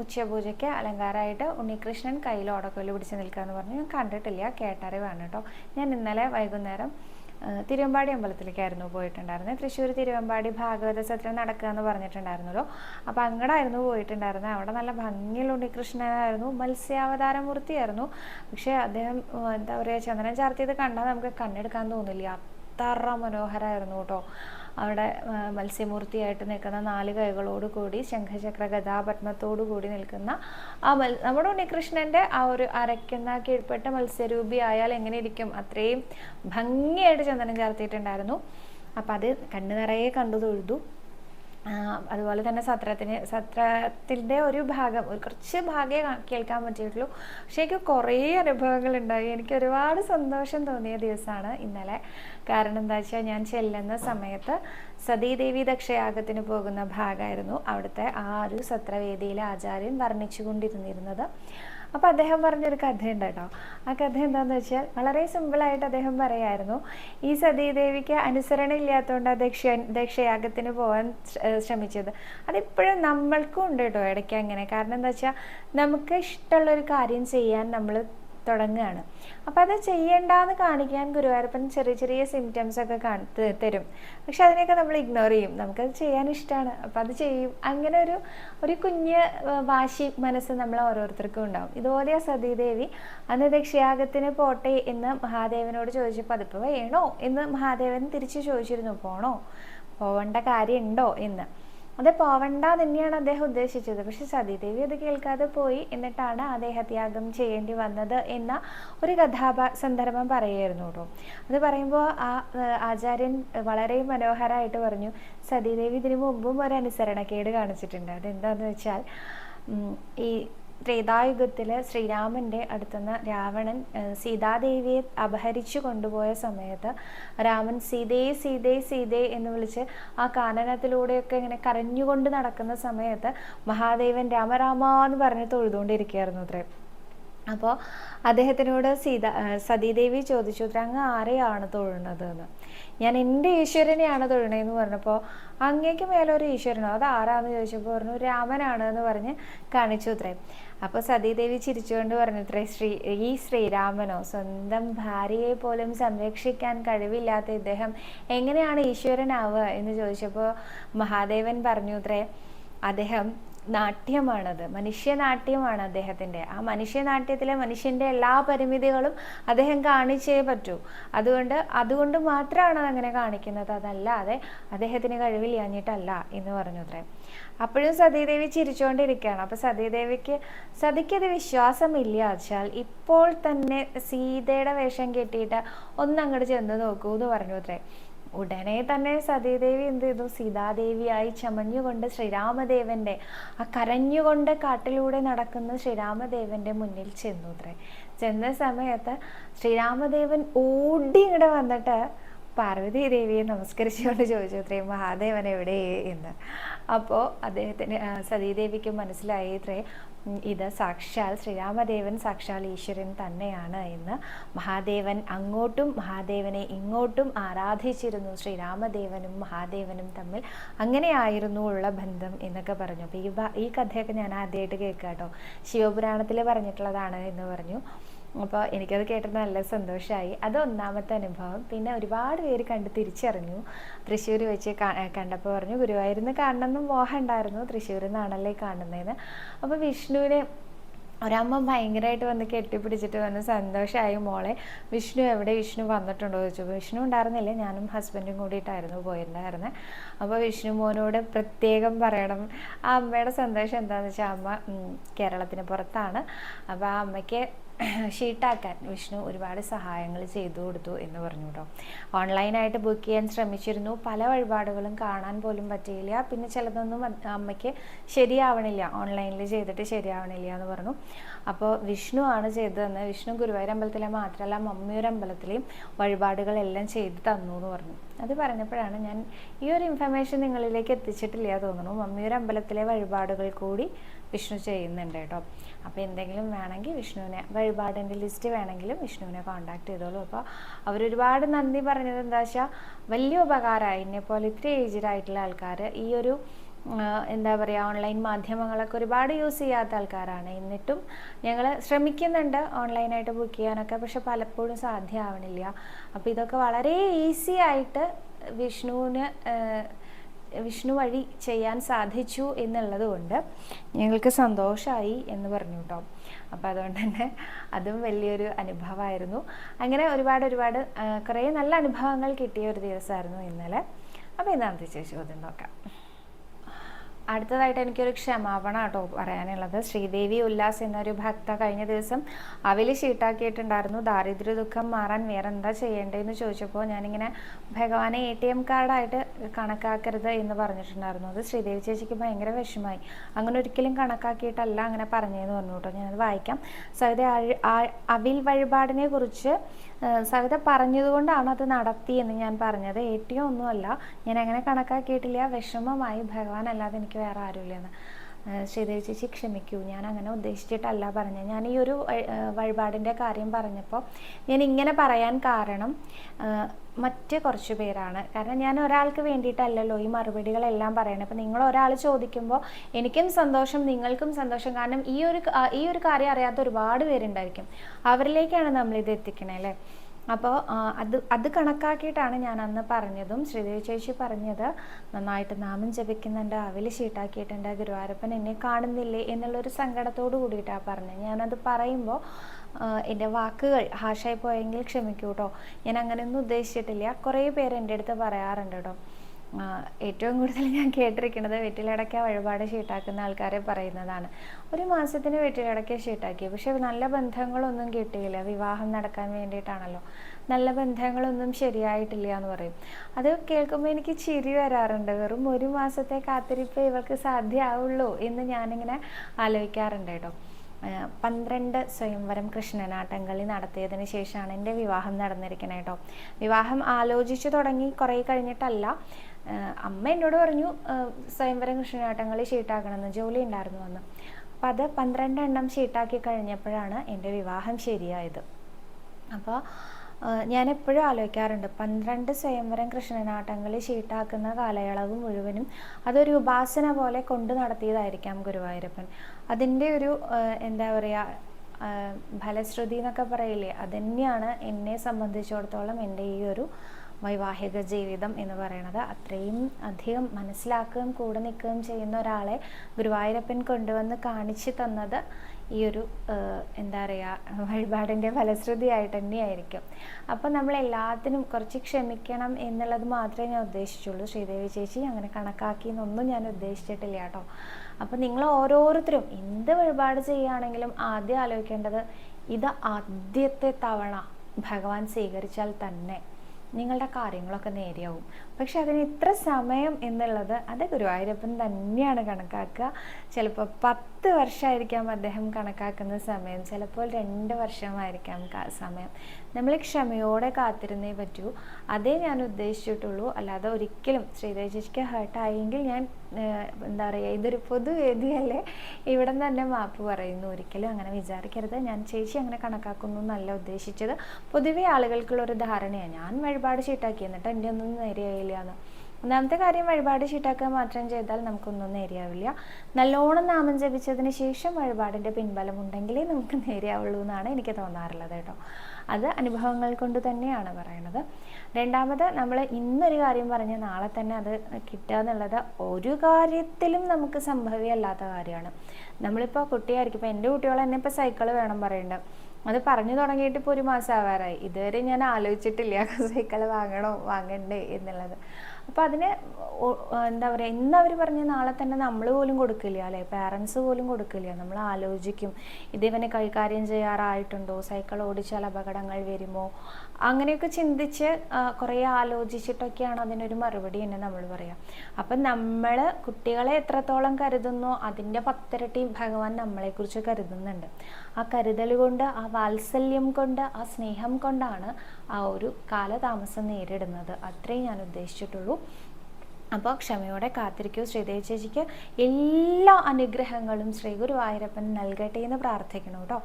ഉച്ചപൂജയ്ക്ക് അലങ്കാരമായിട്ട് ഉണ്ണികൃഷ്ണൻ കയ്യിൽ ഓടക്കൊല്ലി പിടിച്ച് നിൽക്കുക എന്ന് പറഞ്ഞു. ഞാൻ കണ്ടിട്ടില്ല കേട്ടറിവാണ് കേട്ടോ. ഞാൻ ഇന്നലെ വൈകുന്നേരം തിരുവമ്പാടി അമ്പലത്തിലേക്കായിരുന്നു പോയിട്ടുണ്ടായിരുന്നത് തൃശ്ശൂർ തിരുവമ്പാടി ഭാഗവത സത്രം നടക്കുക എന്ന് പറഞ്ഞിട്ടുണ്ടായിരുന്നല്ലോ. അപ്പോൾ അങ്ങടായിരുന്നു പോയിട്ടുണ്ടായിരുന്നത് അവിടെ നല്ല ഭംഗിയുള്ള ഉണ്ണികൃഷ്ണനായിരുന്നു. മത്സ്യാവതാര മൂർത്തിയായിരുന്നു. പക്ഷേ അദ്ദേഹം എന്താ പറയുക ചന്ദനം ചാർത്തിയത് കണ്ടാൽ നമുക്ക് കണ്ണെടുക്കാൻ തോന്നില്ല. അത്ര മനോഹരമായിരുന്നു കേട്ടോ. അവിടെ മത്സ്യമൂർത്തിയായിട്ട് നിൽക്കുന്ന നാല് കൈകളോട് കൂടി ശംഖചക്ര ഗതാപത്മത്തോടു കൂടി നിൽക്കുന്ന ആ മൽ നമ്മുടെ ഉണ്ണികൃഷ്ണന്റെ ആ ഒരു അരയ്ക്കുന്ന കീഴ്പ്പെട്ട മത്സ്യരൂപി ആയാൽ എങ്ങനെ ഇരിക്കും അത്രയും ഭംഗിയായിട്ട് ചന്ദനം ചേർത്തിട്ടുണ്ടായിരുന്നു അപ്പം അത് കണ്ണു നിറയെ കണ്ടു തൊഴുതു അതുപോലെ തന്നെ സത്രത്തിന് സത്രത്തിന്റെ ഒരു ഭാഗം ഒരു കുറച്ച് ഭാഗമേ കേൾക്കാൻ പറ്റിയിട്ടുള്ളൂ. പക്ഷേ എനിക്ക് കുറേ അനുഭവങ്ങൾ ഉണ്ടായി എനിക്ക് ഒരുപാട് സന്തോഷം തോന്നിയ ദിവസമാണ് ഇന്നലെ. കാരണം എന്താ വെച്ചാൽ ഞാൻ ചെല്ലുന്ന സമയത്ത് സതീദേവി ദക്ഷയാഗത്തിന് പോകുന്ന ഭാഗമായിരുന്നു അവിടുത്തെ ആ ഒരു സത്രവേദിയിലെ ആചാര്യൻ വർണിച്ചു കൊണ്ടിരുന്നിരുന്നത് അപ്പോൾ അദ്ദേഹം പറഞ്ഞൊരു കഥയുണ്ട് കേട്ടോ. ആ കഥ എന്താണെന്ന് വെച്ചാൽ വളരെ സിമ്പിളായിട്ട് അദ്ദേഹം പറയായിരുന്നു. ഈ സതീദേവിക്ക് അനുസരണ ഇല്ലാത്തതുകൊണ്ട് ദക്ഷ ദക്ഷയാഗത്തിന് പോകാൻ ശ്രമിച്ചത്. അതിപ്പോഴും നമ്മൾക്കും ഉണ്ട് കേട്ടോ ഇടയ്ക്ക് അങ്ങനെ. കാരണം എന്താ വെച്ചാൽ നമുക്ക് ഇഷ്ടമുള്ളൊരു കാര്യം ചെയ്യാൻ നമ്മൾ തുടങ്ങുകയാണ്. അപ്പോൾ അത് ചെയ്യേണ്ടെന്ന് കാണിക്കാൻ ഗുരുവായൂരപ്പൻ ചെറിയ ചെറിയ സിംറ്റംസ് ഒക്കെ കാണി തരും. പക്ഷെ അതിനെയൊക്കെ നമ്മൾ ഇഗ്നോർ ചെയ്യും. നമുക്കത് ചെയ്യാൻ ഇഷ്ടമാണ് അപ്പോൾ അത് ചെയ്യും. അങ്ങനെ ഒരു ഒരു കുഞ്ഞ് വാശി മനസ്സ് നമ്മൾ ഓരോരുത്തർക്കും ഉണ്ടാവും. ഇതുപോലെ ആ സതീദേവി അന്ന് ദക്ഷയാഗത്തിന് പോട്ടെ എന്ന് മഹാദേവനോട് ചോദിച്ചപ്പോൾ അതിപ്പോൾ വേണോ എന്ന് മഹാദേവൻ തിരിച്ച് ചോദിച്ചിരുന്നു. പോണോ? പോവേണ്ട കാര്യമുണ്ടോ എന്ന്. അത് പോവണ്ട തന്നെയാണ് അദ്ദേഹം ഉദ്ദേശിച്ചത്. പക്ഷെ സതീദേവി അത് കേൾക്കാതെ പോയി എന്നിട്ടാണ് ആ ദേഹത്യാഗം ചെയ്യേണ്ടി വന്നത് എന്ന ഒരു കഥാപാ സന്ദർഭം പറയുമായിരുന്നു അത് പറയുമ്പോൾ ആ ആചാര്യൻ വളരെ മനോഹരമായിട്ട് പറഞ്ഞു സതീദേവി ഇതിനു മുമ്പും ഒരു അനുസരണക്കേട് കാണിച്ചിട്ടുണ്ട്. അതെന്താന്ന് വെച്ചാൽ ഈ ത്രേതായുഗത്തിൽ ശ്രീരാമന്റെ അടുത്തുനിന്ന് രാവണൻ സീതാദേവിയെ അപഹരിച്ചു കൊണ്ടുപോയ സമയത്ത് രാമൻ സീതേ സീതേ സീതേ എന്ന് വിളിച്ച് ആ കാനനത്തിലൂടെയൊക്കെ ഇങ്ങനെ കരഞ്ഞുകൊണ്ട് നടക്കുന്ന സമയത്ത് മഹാദേവൻ രാമരാമ എന്ന് പറഞ്ഞ് തൊഴുതുകൊണ്ടിരിക്കുകയായിരുന്നു അത്രേ. അപ്പോൾ അദ്ദേഹത്തിനോട് സീത സതീദേവി ചോദിച്ചു "ഉത്തരം, അങ്ങ് ആരെയാണ് തൊഴുന്നത്? എന്ന്. ഞാൻ എന്റെ ഈശ്വരനെയാണ് തൊഴണേന്ന് പറഞ്ഞപ്പോൾ അങ്ങേക്ക് മേലൊരു ഈശ്വരനോ? അത് ആരാന്ന് ചോദിച്ചപ്പോൾ പറഞ്ഞു രാമനാണ് എന്ന് പറഞ്ഞ് കാണിച്ചു അത്രേ അപ്പോൾ സതീദേവി ചിരിച്ചുകൊണ്ട് പറഞ്ഞു ഇത്രേ ശ്രീ ഈ ശ്രീരാമനോ സ്വന്തം ഭാര്യയെ പോലും സംരക്ഷിക്കാൻ കഴിവില്ലാത്ത ഇദ്ദേഹം എങ്ങനെയാണ് ഈശ്വരനാവുക എന്ന് ചോദിച്ചപ്പോൾ മഹാദേവൻ പറഞ്ഞു അത്രേ അദ്ദേഹം നാട്യമാണത്. മനുഷ്യനാട്യമാണ് അദ്ദേഹത്തിന്റെ. ആ മനുഷ്യനാട്യത്തിലെ മനുഷ്യന്റെ എല്ലാ പരിമിതികളും അദ്ദേഹം കാണിച്ചേ പറ്റൂ. അതുകൊണ്ട് അതുകൊണ്ട് മാത്രമാണ് അതങ്ങനെ കാണിക്കുന്നത്. അതല്ലാതെ അദ്ദേഹത്തിന് കഴിവില്ലാഞ്ഞിട്ടല്ല എന്ന് പറഞ്ഞു അത്രേ അപ്പോഴും സതീദേവി ചിരിച്ചുകൊണ്ടിരിക്കുകയാണ് അപ്പോൾ സതീദേവിക്ക് സതിക്കത് വിശ്വാസമില്ല. വെച്ചാൽ ഇപ്പോൾ തന്നെ സീതയുടെ വേഷം കെട്ടിയിട്ട് ഒന്നങ്ങോട്ട് ചെന്ന് നോക്കൂ എന്ന് പറഞ്ഞു അത്രേ ഉടനെ തന്നെ സതീദേവി എന്ത് ചെയ്തു? സീതാദേവിയായി ചമഞ്ഞുകൊണ്ട് ശ്രീരാമദേവന്റെ ആ കരഞ്ഞുകൊണ്ട് കാട്ടിലൂടെ നടക്കുന്ന ശ്രീരാമദേവന്റെ മുന്നിൽ ചെന്നു അത്രേ ചെന്ന സമയത്ത് ശ്രീരാമദേവൻ ഓടി ഇങ്ങടെ വന്നിട്ട് പാർവതി ദേവിയെ നമസ്കരിച്ചുകൊണ്ട് ചോദിച്ചു അത്രേ മഹാദേവൻ എവിടെ? എന്ന്. അപ്പോൾ അദ്ദേഹത്തിന് സതീദേവിക്ക് മനസ്സിലായി ഇത്രേ ഇത് സാക്ഷാൽ ശ്രീരാമദേവൻ സാക്ഷാൽ ഈശ്വരൻ തന്നെയാണ് എന്ന് മഹാദേവൻ അങ്ങോട്ടും മഹാദേവനെ ഇങ്ങോട്ടും ആരാധിച്ചിരുന്നു. ശ്രീരാമദേവനും മഹാദേവനും തമ്മിൽ അങ്ങനെയായിരുന്നു ഉള്ള ബന്ധം എന്നൊക്കെ പറഞ്ഞു. അപ്പോൾ ഈ ഈ കഥയൊക്കെ ഞാൻ ആദ്യമായിട്ട് കേൾക്കാം കേട്ടോ ശിവപുരാണത്തിൽ പറഞ്ഞിട്ടുള്ളതാണ് എന്ന് പറഞ്ഞു. അപ്പോൾ എനിക്കത് കേട്ടത് നല്ല സന്തോഷമായി അത് ഒന്നാമത്തെ അനുഭവം. പിന്നെ ഒരുപാട് പേര് കണ്ട് തിരിച്ചറിഞ്ഞു. തൃശ്ശൂർ വെച്ച് കണ്ടപ്പോൾ പറഞ്ഞു ഗുരുവായൂരിന്ന് കാണണമെന്ന് മോഹം ഉണ്ടായിരുന്നു. തൃശ്ശൂരിൽ നിന്നാണല്ലേ കാണുന്നതെന്ന് അപ്പോൾ വിഷ്ണുവിനെ ഒരമ്മ ഭയങ്കരമായിട്ട് വന്ന് കെട്ടിപ്പിടിച്ചിട്ട് വന്ന് സന്തോഷമായി മോളെ വിഷ്ണു എവിടെ? വിഷ്ണു വന്നിട്ടുണ്ടോ? ചോദിച്ചു. വിഷ്ണു ഉണ്ടായിരുന്നില്ല. ഞാനും ഹസ്ബൻഡും കൂടിയിട്ടായിരുന്നു പോയിട്ടുണ്ടായിരുന്നത് അപ്പോൾ വിഷ്ണു മോനോട് പ്രത്യേകം പറയണം. ആ അമ്മയുടെ സന്തോഷം എന്താണെന്ന് വെച്ചാൽ അമ്മ കേരളത്തിന് പുറത്താണ്. അപ്പോൾ ആ അമ്മയ്ക്ക് ഷീട്ടാക്കാൻ വിഷ്ണു ഒരുപാട് സഹായങ്ങൾ ചെയ്തു കൊടുത്തു എന്ന് പറഞ്ഞു കേട്ടോ. ഓൺലൈനായിട്ട് ബുക്ക് ചെയ്യാൻ ശ്രമിച്ചിരുന്നു. പല വഴിപാടുകളും കാണാൻ പോലും പറ്റിയില്ല. പിന്നെ ചിലതൊന്നും അമ്മയ്ക്ക് ശരിയാവണില്ല. ഓൺലൈനിൽ ചെയ്തിട്ട് ശരിയാവണില്ല എന്ന് പറഞ്ഞു. അപ്പോൾ വിഷ്ണു ആണ് ചെയ്തതെന്ന് വിഷ്ണു ഗുരുവായൂർ അമ്പലത്തിലെ മാത്രമല്ല മമ്മിയൂർ അമ്പലത്തിലെയും വഴിപാടുകളെല്ലാം ചെയ്തു തന്നു എന്ന് പറഞ്ഞു. അത് പറഞ്ഞപ്പോഴാണ് ഞാൻ ഈ ഒരു ഇൻഫർമേഷൻ നിങ്ങളിലേക്ക് എത്തിച്ചിട്ടില്ല തോന്നുന്നു. മമ്മിയൂർ അമ്പലത്തിലെ വഴിപാടുകൾ കൂടി വിഷ്ണു ചെയ്യുന്നുണ്ട് കേട്ടോ. അപ്പോൾ എന്തെങ്കിലും വേണമെങ്കിൽ വിഷ്ണുവിനെ വഴിപാടിന്റെ ലിസ്റ്റ് വേണമെങ്കിലും വിഷ്ണുവിനെ കോൺടാക്ട് ചെയ്തോളൂ. അപ്പോൾ അവരൊരുപാട് നന്ദി പറഞ്ഞത് എന്താ വെച്ചാൽ വലിയ ഉപകാരമായി എന്നെപ്പോലെ ഇത്തിരി ഏജ്ഡ് ആൾക്കാർ ഈ ഒരു എന്താ പറയുക ഓൺലൈൻ മാധ്യമങ്ങളൊക്കെ ഒരുപാട് യൂസ് ചെയ്യാത്ത ആൾക്കാരാണ്. എന്നിട്ടും ഞങ്ങൾ ശ്രമിക്കുന്നുണ്ട് ഓൺലൈനായിട്ട് ബുക്ക് ചെയ്യാനൊക്കെ പക്ഷെ പലപ്പോഴും സാധ്യമാവണില്ല. അപ്പോൾ ഇതൊക്കെ വളരെ ഈസി ആയിട്ട് വിഷ്ണുവിന് വിഷ്ണു വഴി ചെയ്യാൻ സാധിച്ചു എന്നുള്ളത് കൊണ്ട് ഞങ്ങൾക്ക് സന്തോഷമായി എന്ന് പറഞ്ഞു കേട്ടോ. അപ്പോൾ അതുകൊണ്ട് തന്നെ അതും വലിയൊരു അനുഭവമായിരുന്നു. അങ്ങനെ ഒരുപാട് ഒരുപാട് കുറേ നല്ല അനുഭവങ്ങൾ കിട്ടിയ ഒരു ദിവസമായിരുന്നു ഇന്നലെ. അപ്പോൾ ഇന്നത്തെ ചോദ്യം നോക്കാം. അടുത്തതായിട്ട് എനിക്കൊരു ക്ഷമാപണം കേട്ടോ പറയാനുള്ളത്. ശ്രീദേവി ഉല്ലാസ് എന്നൊരു ഭക്ത കഴിഞ്ഞ ദിവസം അവൽ ഷീട്ടാക്കിയിട്ടുണ്ടായിരുന്നു. ദാരിദ്ര്യ ദുഃഖം മാറാൻ വേറെ എന്താ ചെയ്യേണ്ടതെന്ന് ചോദിച്ചപ്പോൾ ഞാനിങ്ങനെ ഭഗവാനെ എ ടി എം കാർഡായിട്ട് കണക്കാക്കരുത് എന്ന് പറഞ്ഞിട്ടുണ്ടായിരുന്നു. അത് ശ്രീദേവി ചേച്ചിക്ക് ഭയങ്കര വിഷമായി. അങ്ങനെ ഒരിക്കലും കണക്കാക്കിയിട്ടല്ല അങ്ങനെ പറഞ്ഞതെന്ന് പറഞ്ഞു കേട്ടോ ഞാനത് വായിക്കാം. സവിത അവിൽ വഴിപാടിനെ കുറിച്ച് സവിത പറഞ്ഞതുകൊണ്ടാണ് അത് നടത്തിയെന്ന് ഞാൻ പറഞ്ഞത്? ടി ഒന്നുമല്ല. ഞാൻ അങ്ങനെ കണക്കാക്കിയിട്ടില്ല. വിഷമമായി. ഭഗവാൻ അല്ലാതെ എനിക്ക് വേറെ ആരുമില്ലെന്ന്. ശ്രീദേവി ചേച്ചി ക്ഷമിക്കൂ. ഞാൻ അങ്ങനെ ഉദ്ദേശിച്ചിട്ടല്ല പറഞ്ഞത്. ഞാൻ ഈ ഒരു വഴി- വഴിപാടിന്റെ കാര്യം പറഞ്ഞപ്പോൾ ഞാൻ ഇങ്ങനെ പറയാൻ കാരണം മറ്റ് കുറച്ച് പേരാണ്. കാരണം ഞാൻ ഒരാൾക്ക് വേണ്ടിയിട്ടല്ലല്ലോ ഈ മറുപടികളെല്ലാം പറയണത് അപ്പം നിങ്ങൾ ഒരാൾ ചോദിക്കുമ്പോൾ എനിക്കും സന്തോഷം നിങ്ങൾക്കും സന്തോഷം. കാരണം ഈ ഒരു ഈ ഒരു കാര്യം അറിയാത്ത ഒരുപാട് പേരുണ്ടായിരിക്കും. അവരിലേക്കാണ് നമ്മളിത് എത്തിക്കണേ അല്ലേ? അപ്പോൾ അത് അത് കണക്കാക്കിയിട്ടാണ് ഞാൻ അന്ന് പറഞ്ഞതും ശ്രീദേവി ചേച്ചി പറഞ്ഞത്. നന്നായിട്ട് നാമം ജപിക്കുന്നുണ്ട് അവൽ ഷീട്ടാക്കിയിട്ടുണ്ട് ഗുരുവാരപ്പൻ എന്നെ കാണുന്നില്ലേ എന്നുള്ളൊരു സങ്കടത്തോടു കൂടിയിട്ടാണ് പറഞ്ഞത്. ഞാനത് പറയുമ്പോൾ എന്റെ വാക്കുകൾ ഹാഷായി പോയെങ്കിൽ ക്ഷമിക്കൂട്ടോ. ഞാൻ അങ്ങനെയൊന്നും ഉദ്ദേശിച്ചിട്ടില്ല. കുറേ പേര് എന്റെ അടുത്ത് പറയാറുണ്ട് കേട്ടോ. ഏറ്റവും കൂടുതൽ ഞാൻ കേട്ടിരിക്കുന്നത് വെറ്റിലടയ്ക്ക വഴിപാട് ഷീട്ടാക്കുന്ന ആൾക്കാരെ പറയുന്നതാണ്. ഒരു മാസത്തിന് വെറ്റിലടയ്ക്ക ഷീട്ടാക്കി. പക്ഷെ നല്ല ബന്ധങ്ങളൊന്നും കിട്ടിയില്ല. വിവാഹം നടക്കാൻ വേണ്ടിയിട്ടാണല്ലോ. നല്ല ബന്ധങ്ങളൊന്നും ശരിയായിട്ടില്ല എന്ന് പറയും. അത് കേൾക്കുമ്പോൾ എനിക്ക് ചിരി വരാറുണ്ട്. വെറും ഒരു മാസത്തെ കാത്തിരിപ്പ് ഇവർക്ക് സാധ്യമാവുള്ളൂ എന്ന് ഞാനിങ്ങനെ ആലോചിക്കാറുണ്ട് കേട്ടോ. പന്ത്രണ്ട് സ്വയംവരം കൃഷ്ണനാട്ടംകളി നടത്തിയതിന് ശേഷമാണ് എന്റെ വിവാഹം നടന്നിരിക്കുന്നത് കേട്ടോ. വിവാഹം ആലോചിച്ചു തുടങ്ങി കുറേ കഴിഞ്ഞിട്ടല്ല. അമ്മ എന്നോട് പറഞ്ഞു സ്വയംവരം കൃഷ്ണനാട്ടംകളി ഷീട്ടാക്കണമെന്ന് ജോലി ഉണ്ടായിരുന്നു അന്ന് അപ്പം അത് പന്ത്രണ്ട് എണ്ണം ഷീട്ടാക്കി കഴിഞ്ഞപ്പോഴാണ് എന്റെ വിവാഹം ശരിയായത്. അപ്പോൾ ഞാൻ എപ്പോഴും ആലോചിക്കാറുണ്ട് പന്ത്രണ്ട് സ്വയംവരം കൃഷ്ണനാട്ടങ്ങളിൽ ഷീട്ടാക്കുന്ന കാലയളവ് മുഴുവനും അതൊരു ഉപാസന പോലെ കൊണ്ടു നടത്തിയതായിരിക്കാം ഗുരുവായൂരപ്പൻ. അതിന്റെ ഒരു എന്താ പറയുക ഫലശ്രുതി എന്നൊക്കെ പറയില്ലേ അതന്നെയാണ് എന്നെ സംബന്ധിച്ചിടത്തോളം എന്റെ ഈ ഒരു വൈവാഹിക ജീവിതം എന്ന് പറയുന്നത് അത്രയും അധികം മനസ്സിലാക്കുകയും കൂടെ നിൽക്കുകയും ചെയ്യുന്ന ഒരാളെ ഗുരുവായൂരപ്പൻ കൊണ്ടുവന്ന് കാണിച്ചു തന്നത് ഈ ഒരു എന്താ പറയുക വഴിപാടിന്റെ ഫലശ്രുതിയായിട്ട് തന്നെയായിരിക്കും. അപ്പോൾ നമ്മൾ എല്ലാത്തിനും കുറച്ച് ക്ഷമിക്കണം എന്നുള്ളത് മാത്രമേ ഞാൻ ഉദ്ദേശിച്ചുള്ളൂ. ശ്രീദേവി ചേച്ചി അങ്ങനെ കണക്കാക്കി എന്നൊന്നും ഞാൻ ഉദ്ദേശിച്ചിട്ടില്ല കേട്ടോ. അപ്പോൾ നിങ്ങൾ ഓരോരുത്തരും എന്ത് വഴിപാട് ചെയ്യുകയാണെങ്കിലും ആദ്യം ആലോചിക്കേണ്ടത് ഇത് ആദ്യത്തെ തവണ ഭഗവാൻ സ്വീകരിച്ചാൽ തന്നെ നിങ്ങളുടെ കാര്യങ്ങളൊക്കെ നേരെയാവും. പക്ഷെ അതിന് ഇത്ര സമയം എന്നുള്ളത് അത് ഗുരുവായൂരപ്പൻ തന്നെയാണ് കണക്കാക്കുക. ചിലപ്പോൾ പത്ത് വർഷമായിരിക്കാം അദ്ദേഹം കണക്കാക്കുന്ന സമയം ചിലപ്പോൾ രണ്ട് വർഷമായിരിക്കാം സമയം. നമ്മൾ ക്ഷമയോടെ കാത്തിരുന്നേ പറ്റൂ. അതേ ഞാൻ ഉദ്ദേശിച്ചിട്ടുള്ളൂ. അല്ലാതെ ഒരിക്കലും ചേച്ചിക്ക് ഹേർട്ടായെങ്കിൽ ഞാൻ എന്താ പറയുക ഇതൊരു പൊതുവേദിയല്ലേ ഇവിടെ തന്നെ മാപ്പ് പറയുന്നു. ഒരിക്കലും അങ്ങനെ വിചാരിക്കരുത്. ഞാൻ ചേച്ചി അങ്ങനെ കണക്കാക്കുന്നു എന്നല്ല ഉദ്ദേശിച്ചത്. പൊതുവേ ആളുകൾക്കുള്ള ഒരു ധാരണയാണ്. ഞാൻ വഴിപാട് ചീട്ടാക്കി എന്നിട്ട് എന്റെ ഒന്നും നേരെയായില്ല എന്ന് ഒന്നാമത്തെ കാര്യം വഴിപാട് ചീട്ടാക്കുക മാത്രം ചെയ്താൽ നമുക്കൊന്നും നേരെയാവില്ല. നല്ലോണം നാമം ജപിച്ചതിന് ശേഷം വഴിപാടിന്റെ പിൻബലം ഉണ്ടെങ്കിലേ നമുക്ക് നേരെയാവുള്ളൂ എന്നാണ് എനിക്ക് തോന്നാറുള്ളത് കേട്ടോ. അത് അനുഭവങ്ങൾ കൊണ്ട് തന്നെയാണ് പറയണത് രണ്ടാമത് നമ്മൾ ഇന്നൊരു കാര്യം പറഞ്ഞ് നാളെ തന്നെ അത് കിട്ടുക എന്നുള്ളത് ഒരു കാര്യത്തിലും നമുക്ക് സംഭവിയല്ലാത്ത കാര്യമാണ്. നമ്മളിപ്പോൾ കുട്ടിയായിരിക്കും. ഇപ്പോൾ എന്റെ കുട്ടികൾ എന്നെ ഇപ്പോൾ സൈക്കിൾ വേണം പറയുന്നുണ്ട്. അത് പറഞ്ഞു തുടങ്ങിയിട്ട് ഇപ്പോൾ ഒരു മാസം ആവാറായി ഇതുവരെ ഞാൻ ആലോചിച്ചിട്ടില്ല. സൈക്കിൾ വാങ്ങണോ? വാങ്ങണ്ടേ എന്നുള്ളത്. അപ്പോൾ അതിന് എന്താ പറയുക ഇന്ന് അവർ പറഞ്ഞ നാളെ തന്നെ നമ്മൾ പോലും കൊടുക്കില്ല അല്ലേ? പാരൻസ് പോലും കൊടുക്കില്ല. നമ്മൾ ആലോചിക്കും ഇതിവനെ കൈകാര്യം ചെയ്യാറായിട്ടുണ്ടോ? സൈക്കിൾ ഓടിച്ചാൽ അപകടങ്ങൾ വരുമോ? അങ്ങനെയൊക്കെ ചിന്തിച്ച് കുറേ ആലോചിച്ചിട്ടൊക്കെയാണ് അതിനൊരു മറുപടി തന്നെ നമ്മൾ പറയാം. അപ്പം നമ്മൾ കുട്ടികളെ എത്രത്തോളം കരുതുന്നു അതിന്റെ പത്തിരട്ടി ഭഗവാൻ നമ്മളെക്കുറിച്ച് കരുതുന്നുണ്ട്. ആ കരുതൽ കൊണ്ട് ആ വാത്സല്യം കൊണ്ട് ആ സ്നേഹം കൊണ്ടാണ് ആ ഒരു കാലതാമസം നേരിടുന്നത്. അത്രേ ഞാൻ ഉദ്ദേശിച്ചിട്ടുള്ളൂ. അപ്പോൾ ക്ഷമയോടെ കാത്തിരിക്കൂ. ശ്രീദേവി ചേച്ചിക്ക് എല്ലാ അനുഗ്രഹങ്ങളും ശ്രീ ഗുരുവായൂരപ്പൻ നൽകട്ടെ എന്ന് പ്രാർത്ഥിക്കണം കേട്ടോ.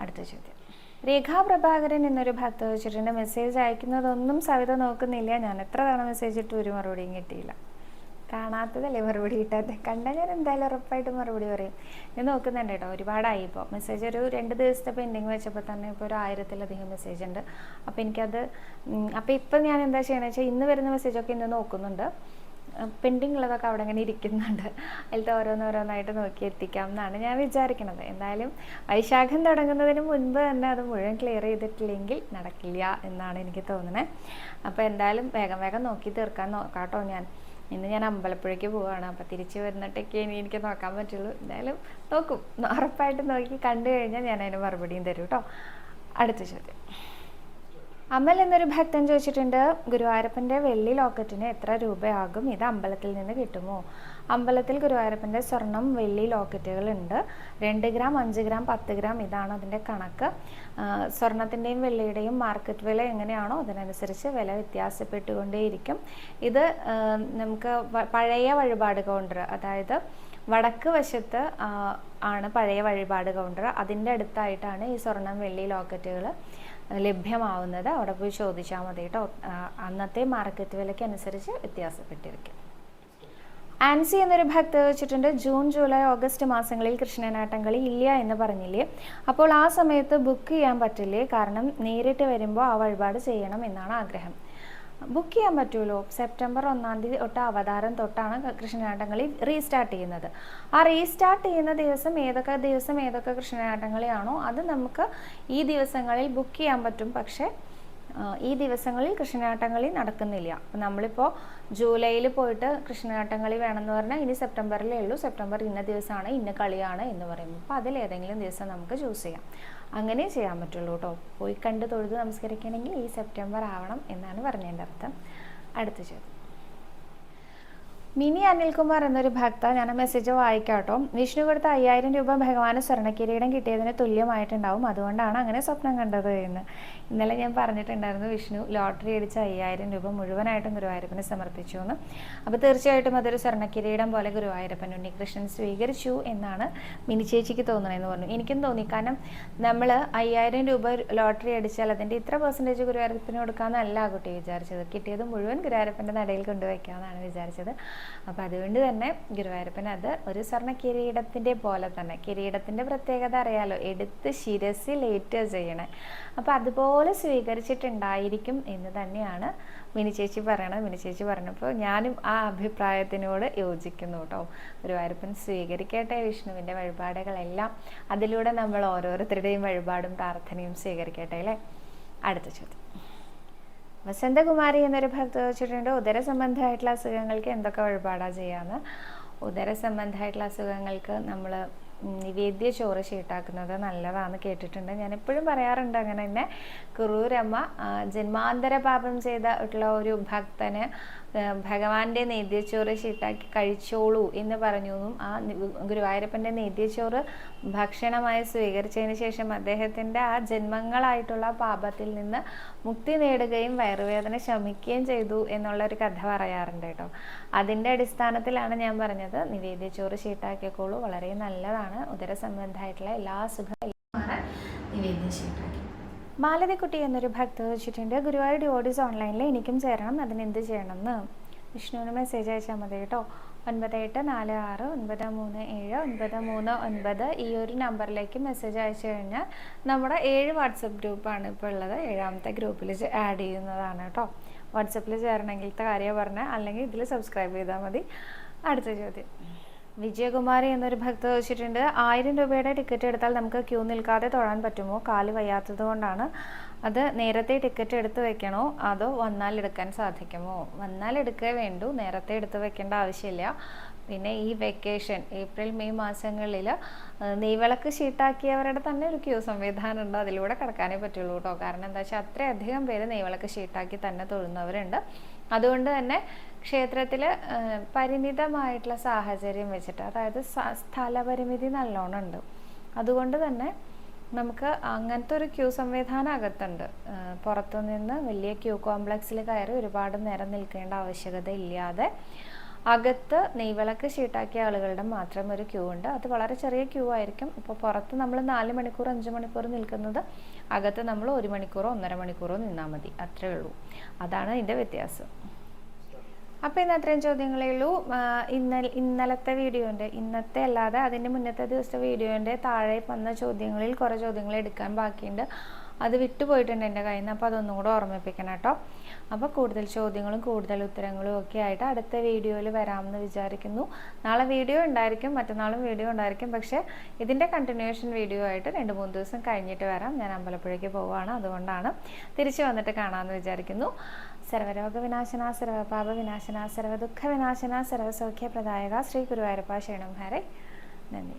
അടുത്ത ചോദ്യം. രേഖാ പ്രഭാകരൻ എന്നൊരു ഭക്ത വെച്ചിട്ടുണ്ട്. മെസ്സേജ് അയക്കുന്നതൊന്നും സവിത നോക്കുന്നില്ല. ഞാൻ എത്ര തവണ മെസ്സേജ് ഇട്ട് ഒരു മറുപടിയും കിട്ടിയില്ല. കാണാത്തതല്ലേ മറുപടി കിട്ടാത്ത? കണ്ടാൽ ഞാൻ എന്തായാലും ഉറപ്പായിട്ട് മറുപടി പറയും. ഞാൻ നോക്കുന്നുണ്ട് കേട്ടോ. ഒരുപാടായി ഇപ്പോൾ മെസ്സേജ് ഒരു രണ്ട് ദിവസത്തെ പെൻഡിങ് വെച്ചപ്പോൾ തന്നെ ഇപ്പോൾ ഒരു ആയിരത്തിലധികം മെസ്സേജ് ഉണ്ട്. അപ്പോൾ എനിക്കത് അപ്പോൾ ഇപ്പം ഞാൻ എന്താ ചെയ്യണമെന്ന് വെച്ചാൽ ഇന്ന് വരുന്ന മെസ്സേജൊക്കെ ഇന്ന് നോക്കുന്നുണ്ട്. പെൻഡിങ് ഉള്ളതൊക്കെ അവിടെ അങ്ങനെ ഇരിക്കുന്നുണ്ട്. അതിലത്തെ ഓരോന്നോരോന്നായിട്ട് നോക്കി എത്തിക്കാം എന്നാണ് ഞാൻ വിചാരിക്കുന്നത് എന്തായാലും വൈശാഖം തുടങ്ങുന്നതിന് മുൻപ് തന്നെ അത് മുഴുവൻ ക്ലിയർ ചെയ്തിട്ടില്ലെങ്കിൽ നടക്കില്ല എന്നാണ് എനിക്ക് തോന്നുന്നത് അപ്പോൾ എന്തായാലും വേഗം വേഗം നോക്കി തീർക്കാൻ നോക്കാട്ടോ ഞാൻ. ഇന്ന് ഞാൻ അമ്പലപ്പുഴയ്ക്ക് പോവുകയാണ് അപ്പോൾ തിരിച്ച് വരുന്നിട്ടൊക്കെ ഇനി എനിക്ക് നോക്കാൻ പറ്റുള്ളൂ. എന്തായാലും നോക്കും. ഉറപ്പായിട്ട് നോക്കി കണ്ടു കഴിഞ്ഞാൽ ഞാൻ അതിന് മറുപടിയും തരും കേട്ടോ അടുത്ത ചോദ്യം. അമൽ എന്നൊരു ഭക്തൻ ചോദിച്ചിട്ടുണ്ട് ഗുരുവായൂരപ്പന്റെ വെള്ളി ലോക്കറ്റിന് എത്ര രൂപയാകും? ഇത് അമ്പലത്തിൽ നിന്ന് കിട്ടുമോ? അമ്പലത്തിൽ ഗുരുവായൂരപ്പന്റെ സ്വർണം വെള്ളി ലോക്കറ്റുകൾ ഉണ്ട് രണ്ട് ഗ്രാം അഞ്ച് ഗ്രാം പത്ത് ഗ്രാം ഇതാണ് അതിന്റെ കണക്ക്. സ്വർണത്തിന്റെയും വെള്ളിയുടെയും മാർക്കറ്റ് വില എങ്ങനെയാണോ അതിനനുസരിച്ച് വില വ്യത്യാസപ്പെട്ടുകൊണ്ടേയിരിക്കും. ഇത് നമുക്ക് പഴയ വഴിപാട് കൗണ്ടർ അതായത് വടക്ക് വശത്ത് ആണ് പഴയ വഴിപാട് കൗണ്ടർ. അതിന്റെ അടുത്തായിട്ടാണ് ഈ സ്വർണം വെള്ളി ലോക്കറ്റുകൾ ലഭ്യമാവുന്നത് അവിടെ പോയി ചോദിച്ചാൽ മതി കേട്ടോ. അന്നത്തെ മാർക്കറ്റ് വിലയ്ക്ക് അനുസരിച്ച് വ്യത്യാസപ്പെട്ടിരിക്കും. ആൻസി എന്നൊരു ഭക്ത വെച്ചിട്ടുണ്ട് ജൂൺ ജൂലൈ ഓഗസ്റ്റ് മാസങ്ങളിൽ കൃഷ്ണനാട്ടംകളി ഇല്ല എന്ന് പറഞ്ഞില്ലേ? അപ്പോൾ ആ സമയത്ത് ബുക്ക് ചെയ്യാൻ പറ്റില്ലേ? കാരണം നേരിട്ട് വരുമ്പോൾ ആ വഴിപാട് ചെയ്യണം എന്നാണ് ആഗ്രഹം. ബുക്ക് ചെയ്യാൻ പറ്റുമല്ലോ സെപ്റ്റംബർ ഒന്നാം തീയതി തൊട്ട് അവതാരം തൊട്ടാണ് കൃഷ്ണനാട്ടങ്ങളി റീസ്റ്റാർട്ട് ചെയ്യുന്നത്. ആ റീസ്റ്റാർട്ട് ചെയ്യുന്ന ദിവസം ഏതൊക്കെ ദിവസം ഏതൊക്കെ കൃഷ്ണനാട്ടങ്ങളിയാണോ അത് നമുക്ക് ഈ ദിവസങ്ങളിൽ ബുക്ക് ചെയ്യാൻ പറ്റും. പക്ഷേ ഈ ദിവസങ്ങളിൽ കൃഷ്ണനാട്ടങ്ങളി നടക്കുന്നില്ല. അപ്പം നമ്മളിപ്പോൾ ജൂലൈയിൽ പോയിട്ട് കൃഷ്ണനാട്ടങ്ങളി വേണമെന്ന് പറഞ്ഞാൽ ഇനി സെപ്റ്റംബറിലേ ഉള്ളൂ. സെപ്റ്റംബർ ഇന്ന ദിവസമാണ് ഇന്ന കളിയാണ് എന്ന് പറയുമ്പോൾ അപ്പോൾ അതിൽ ഏതെങ്കിലും ദിവസം നമുക്ക് ചൂസ് ചെയ്യാം. അങ്ങനെ ചെയ്യാൻ പറ്റുള്ളൂ കേട്ടോ. പോയി കണ്ട് തൊഴുത് നമസ്കരിക്കണമെങ്കിൽ ഈ സെപ്റ്റംബർ ആവണം എന്നാണ് പറഞ്ഞതിന്റെ അർത്ഥം. അടുത്ത ചോദ്യം. മിനി അനിൽകുമാർ എന്നൊരു ഭക്ത ഞാൻ മെസ്സേജ് വായിക്കാട്ടോ. വിഷ്ണു കൊടുത്ത അയ്യായിരം രൂപ ഭഗവാന് സ്വർണക്കിരീടം കിട്ടിയതിന് തുല്യമായിട്ടുണ്ടാവും. അതുകൊണ്ടാണ് അങ്ങനെ സ്വപ്നം കണ്ടത് എന്ന്. ഇന്നലെ ഞാൻ പറഞ്ഞിട്ടുണ്ടായിരുന്നു വിഷ്ണു ലോട്ടറി അടിച്ച അയ്യായിരം രൂപ മുഴുവനായിട്ടും ഗുരുവായൂരപ്പന് സമർപ്പിച്ചു എന്ന്. അപ്പോൾ തീർച്ചയായിട്ടും അതൊരു സ്വർണക്കിരീടം പോലെ ഗുരുവായൂരപ്പൻ ഉണ്ണികൃഷ്ണൻ സ്വീകരിച്ചു എന്നാണ് മിനി ചേച്ചിക്ക് തോന്നണമെന്ന് പറഞ്ഞു. എനിക്കും തോന്നി. കാരണം നമ്മൾ അയ്യായിരം രൂപ ലോട്ടറി അടിച്ചാൽ അതിന്റെ ഇത്ര പെർസെന്റേജ് ഗുരുവായൂരപ്പന് കൊടുക്കാമെന്നല്ല കുട്ടി വിചാരിച്ചത്. കിട്ടിയത് മുഴുവൻ ഗുരുവായൂരപ്പന്റെ നടയിൽ കൊണ്ടുവയ്ക്കാമെന്നാണ് വിചാരിച്ചത്. അപ്പോൾ അതുകൊണ്ട് തന്നെ ഗുരുവായൂരപ്പൻ അത് ഒരു സ്വർണ കിരീടത്തിന്റെ പോലെ തന്നെ കിരീടത്തിന്റെ പ്രത്യേകത അറിയാലോ എടുത്ത് ശിരസിൽ ഏറ്റുക ചെയ്യണേ. അപ്പോൾ അതുപോലെ സ്വീകരിച്ചിട്ടുണ്ടായിരിക്കും എന്ന് തന്നെയാണ് മിനി ചേച്ചി പറയണത്. മിനി ചേച്ചി പറഞ്ഞപ്പോൾ ഞാനും ആ അഭിപ്രായത്തിനോട് യോജിക്കുന്നു കേട്ടോ. ഗുരുവായൂരപ്പൻ സ്വീകരിക്കട്ടെ വിഷ്ണുവിന്റെ വഴിപാടുകളെല്ലാം. അതിലൂടെ നമ്മൾ ഓരോരുത്തരുടെയും വഴിപാടും പ്രാർത്ഥനയും സ്വീകരിക്കട്ടെ അല്ലേ? അടുത്ത ചോദ്യം. വസന്തകുമാരി എന്നൊരു ഭക്ത വെച്ചിട്ടുണ്ട് ഉദര സംബന്ധമായിട്ടുള്ള അസുഖങ്ങൾക്ക് എന്തൊക്കെ വഴിപാടാണ് ചെയ്യാന്ന്? ഉദര സംബന്ധമായിട്ടുള്ള അസുഖങ്ങൾക്ക് നമ്മൾ നിവേദ്യ ചോറ് ഷീട്ടാക്കുന്നത് നല്ലതാണെന്ന് കേട്ടിട്ടുണ്ട്. ഞാൻ എപ്പോഴും പറയാറുണ്ട് അങ്ങനെ തന്നെ. കുറൂരമ്മ ജന്മാന്തര പാപം ചെയ്തിട്ടുള്ള ഒരു ഭക്തന് ഭഗവാന്റെ നേദ്യച്ചോറ് ചീട്ടാക്കി കഴിച്ചോളൂ എന്ന് പറഞ്ഞു എന്നും ആ ഗുരുവായൂരപ്പന്റെ നേദ്യച്ചോറ് ഭക്ഷണമായി സ്വീകരിച്ചതിന് ശേഷം അദ്ദേഹത്തിന്റെ ആ ജന്മങ്ങളായിട്ടുള്ള പാപത്തിൽ നിന്ന് മുക്തി നേടുകയും വയറുവേദന ശമിക്കുകയും ചെയ്തു എന്നുള്ള ഒരു കഥ പറയാറുണ്ട് കേട്ടോ. അതിന്റെ അടിസ്ഥാനത്തിലാണ് ഞാൻ പറഞ്ഞത് നിവേദ്യച്ചോറ് ചീട്ടാക്കിയക്കോളൂ വളരെ നല്ലതാണ് ഉദര സംബന്ധമായിട്ടുള്ള എല്ലാ സുഖം നിവേദ്യം ഷീട്ടാക്കി മാലതിക്കുട്ടി എന്നൊരു ഭക്ത വെച്ചിട്ടുണ്ട് ഗുരുവായൂർ ഡിവോഡീസ് ഓൺലൈനിൽ എനിക്കും ചേരണം അതിന് എന്ത് ചെയ്യണമെന്ന്? വിഷ്ണുവിന് മെസ്സേജ് അയച്ചാൽ മതി കേട്ടോ. ഒൻപത് എട്ട് നാല് ആറ് ഒൻപത് മൂന്ന് ഏഴ് ഒൻപത് മൂന്ന് ഒൻപത് ഈ ഒരു നമ്പറിലേക്ക് മെസ്സേജ് അയച്ചു കഴിഞ്ഞാൽ നമ്മുടെ ഏഴ് വാട്സപ്പ് ഗ്രൂപ്പാണ് ഇപ്പോൾ ഉള്ളത്. ഏഴാമത്തെ ഗ്രൂപ്പിൽ ആഡ് ചെയ്യുന്നതാണ് കേട്ടോ. വാട്സപ്പിൽ ചേരണമെങ്കിലത്തെ കാര്യം പറഞ്ഞാൽ അല്ലെങ്കിൽ ഇതിൽ സബ്സ്ക്രൈബ് ചെയ്താൽ മതി. അടുത്ത ചോദ്യം. വിജയകുമാരി എന്നൊരു ഭക്ത ചോദിച്ചിട്ടുണ്ട്. ആയിരം രൂപയുടെ ടിക്കറ്റ് എടുത്താൽ നമുക്ക് ക്യൂ നിൽക്കാതെ തൊഴാൻ പറ്റുമോ? കാൽ വയ്യാത്തത് കൊണ്ടാണ് അത് നേരത്തെ ടിക്കറ്റ് എടുത്ത് വെക്കണോ? അതോ വന്നാൽ എടുക്കാൻ സാധിക്കുമോ? വന്നാൽ എടുക്കേ വേണ്ടു. നേരത്തെ എടുത്ത് വെക്കേണ്ട ആവശ്യമില്ല. പിന്നെ ഈ വെക്കേഷൻ ഏപ്രിൽ മെയ് മാസങ്ങളിൽ നെയ്വിളക്ക് ഷീട്ടാക്കിയവരുടെ തന്നെ ഒരു ക്യൂ സംവിധാനം ഉണ്ട്. അതിലൂടെ കടക്കാനേ പറ്റുള്ളൂ കേട്ടോ. കാരണം എന്താ വെച്ചാൽ അത്രയധികം പേര് നെയ്വിളക്ക് ഷീട്ടാക്കി തന്നെ തൊഴുന്നവരുണ്ട്. അതുകൊണ്ട് തന്നെ ക്ഷേത്രത്തിൽ പരിമിതമായിട്ടുള്ള സാഹചര്യം വെച്ചിട്ട് അതായത് സ്ഥലപരിമിതി നല്ലോണം ഉണ്ട്. അതുകൊണ്ട് തന്നെ നമുക്ക് അങ്ങനത്തെ ഒരു ക്യൂ സംവിധാനം അകത്തുണ്ട്. പുറത്തുനിന്ന് വലിയ ക്യൂ കോംപ്ലക്സിൽ കയറി ഒരുപാട് നേരം നിൽക്കേണ്ട ആവശ്യകത ഇല്ലാതെ അകത്ത് നെയ്വിളക്ക് ഷീട്ടാക്കിയ ആളുകളുടെ മാത്രം ഒരു ക്യൂ ഉണ്ട്. അത് വളരെ ചെറിയ ക്യൂ ആയിരിക്കും. ഇപ്പോൾ പുറത്ത് നമ്മൾ നാല് മണിക്കൂർ അഞ്ച് മണിക്കൂർ നിൽക്കുന്നത് അകത്ത് നമ്മൾ ഒരു മണിക്കൂറോ ഒന്നര മണിക്കൂറോ നിന്നാൽ മതി. അത്രേ ഉള്ളൂ. അതാണ് ഇതിന്റെ വ്യത്യാസം. അപ്പോൾ ഇന്ന് അത്രയും ചോദ്യങ്ങളേ ഉള്ളൂ. ഇന്ന ഇന്നലത്തെ വീഡിയോ ഉണ്ട്. ഇന്നത്തെ അല്ലാതെ അതിന്റെ മുന്നത്തെ ദിവസത്തെ വീഡിയോന്റെ താഴെ വന്ന ചോദ്യങ്ങളിൽ കുറേ ചോദ്യങ്ങൾ എടുക്കാൻ ബാക്കിയുണ്ട്. അത് വിട്ടുപോയിട്ടുണ്ട് എന്റെ കയ്യിൽ നിന്ന്. അപ്പോൾ അതൊന്നും കൂടെ ഓർമ്മിപ്പിക്കണം കേട്ടോ. അപ്പോൾ കൂടുതൽ ചോദ്യങ്ങളും കൂടുതൽ ഉത്തരങ്ങളും ഒക്കെ ആയിട്ട് അടുത്ത വീഡിയോയിൽ വരാമെന്ന് വിചാരിക്കുന്നു. നാളെ വീഡിയോ ഉണ്ടായിരിക്കും മറ്റന്നാളും വീഡിയോ ഉണ്ടായിരിക്കും. പക്ഷേ ഇതിന്റെ കണ്ടിന്യൂഷൻ വീഡിയോ ആയിട്ട് രണ്ട് മൂന്ന് ദിവസം കഴിഞ്ഞിട്ട് വരാം. ഞാൻ അമ്പലപ്പുഴയ്ക്ക് പോവുകയാണ് അതുകൊണ്ടാണ് തിരിച്ചു വന്നിട്ട് കാണാമെന്ന് വിചാരിക്കുന്നു. സർവരോഗ വിനാശന സർവപാപ വിനാശന സർവദുഃഖ വിനാശന സർവസൗഖ്യപ്രദായക ശ്രീ ഗുരുവായൂരപ്പ ശരണം നന്ദി.